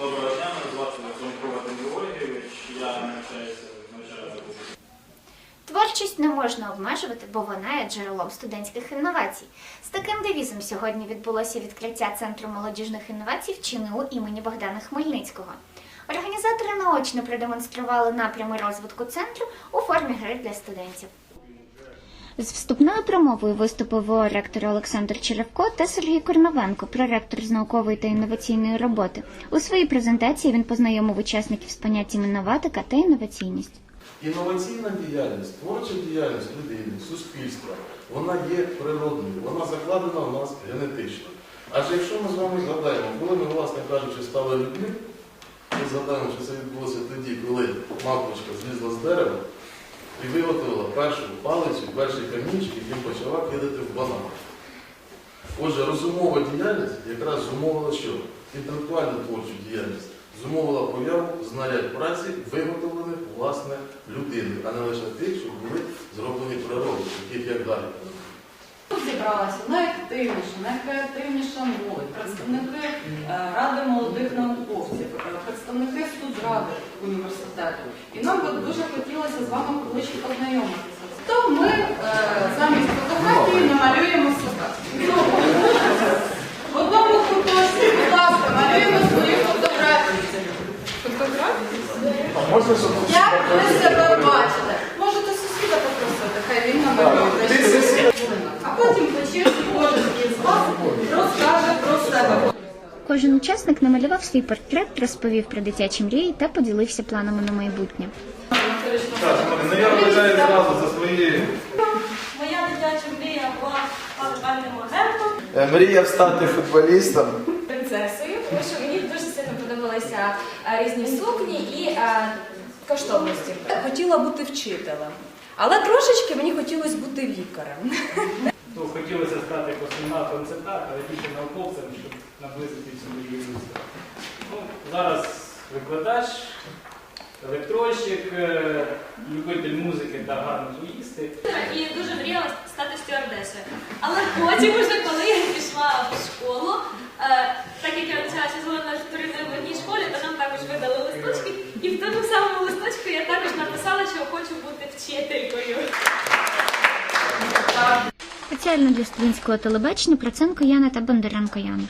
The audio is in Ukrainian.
Доброго дня, мене звати Зомкова Георгійович, я навчаюся в Творчість не можна обмежувати, бо вона є джерелом студентських інновацій. З таким девізом сьогодні відбулося відкриття Центру молодіжних інновацій в ЧНУ імені Богдана Хмельницького. Організатори наочно продемонстрували напрями розвитку центру у формі гри для студентів. З вступною промовою виступив ректор Олександр Черевко та Сергій Корновенко, проректор з наукової та інноваційної роботи. У своїй презентації він познайомив учасників з поняттями інноватика та інноваційність. Інноваційна діяльність, творча діяльність людини, суспільства, вона є природною, вона закладена у нас генетично. Адже якщо ми з вами згадаємо, коли ми, власне кажучи, стали людьми, ми згадаємо, що це відбулося тоді, коли мавпочка злізла з дерева і виготовила першу палицю, перший камінчик, яким почала кидати в банан. Отже, розумова діяльність якраз зумовила що? Інтелектуальну творчу діяльність зумовила появу знарядь праці, виготовлених власне людини, а не лише тих, що були зроблені природою, таких як далі. Тут зібралася найактивніша, найкреативніша молодь, представники е, Ради молодих науковців, е, представники студради університету. І нам би дуже хотілося з вами ближче познайомитися. То ми е, замість фотографії намалюємо себе. В одному куточку, будь ласка, малюємо свої фотографії. Фотографії? Як ви себе бачите? Можете сусіда попросити, хай він намалює. Кожен учасник намалював свій портрет, розповів про дитячі мрії та поділився планами на майбутнє. Так, ну я вважаю зразу за свої Моя дитяча мрія була певним агентом, Е, Мріяв стати футболістом. принцесою, тому що мені дуже сильно подобалися е, різні сукні і е, коштовності. Хотіла бути вчителем, але трошечки мені хотілося бути лікарем. Ну, хотілося стати космонавтом, це так, але більше науковцем, щоб наблизити цю мрію. Ну, зараз викладач, електронщик, е, любитель музики та гарно їсти. і дуже мріяла стати стюардесою. Але потім, уже коли я пішла в школу, е, так як я навчалася з Галиною Туриною в одній школі, то нам також видали листочки. І в тому самому листочку я також написала, що хочу бути вчителькою. Спеціально для студентського телебачення Проценко Яна та Бондаренко Яна.